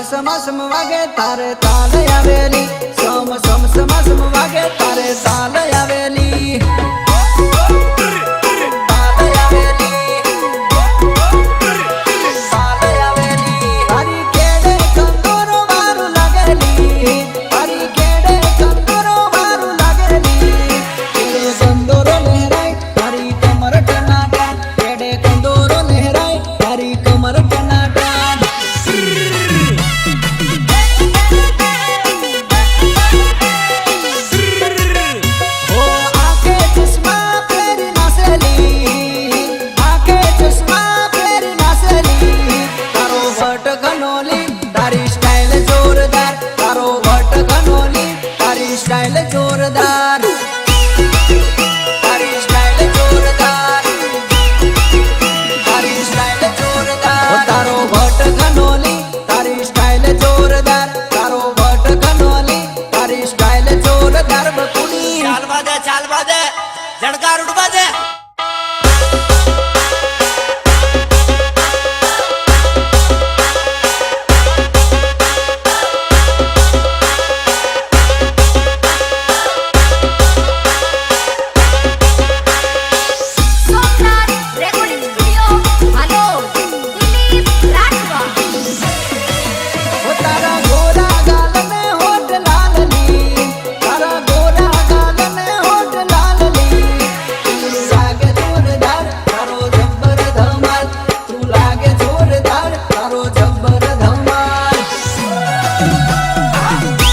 સમ સમ વાગે તારે તાલ આવેલી સમ સમ સમ સમ વાગે તારે તાલ કનોલી તારી સ્ટાઈલ જોરદાર. તારો વટ કનોલી તારી સ્ટાઈલ જોરદાર. ah.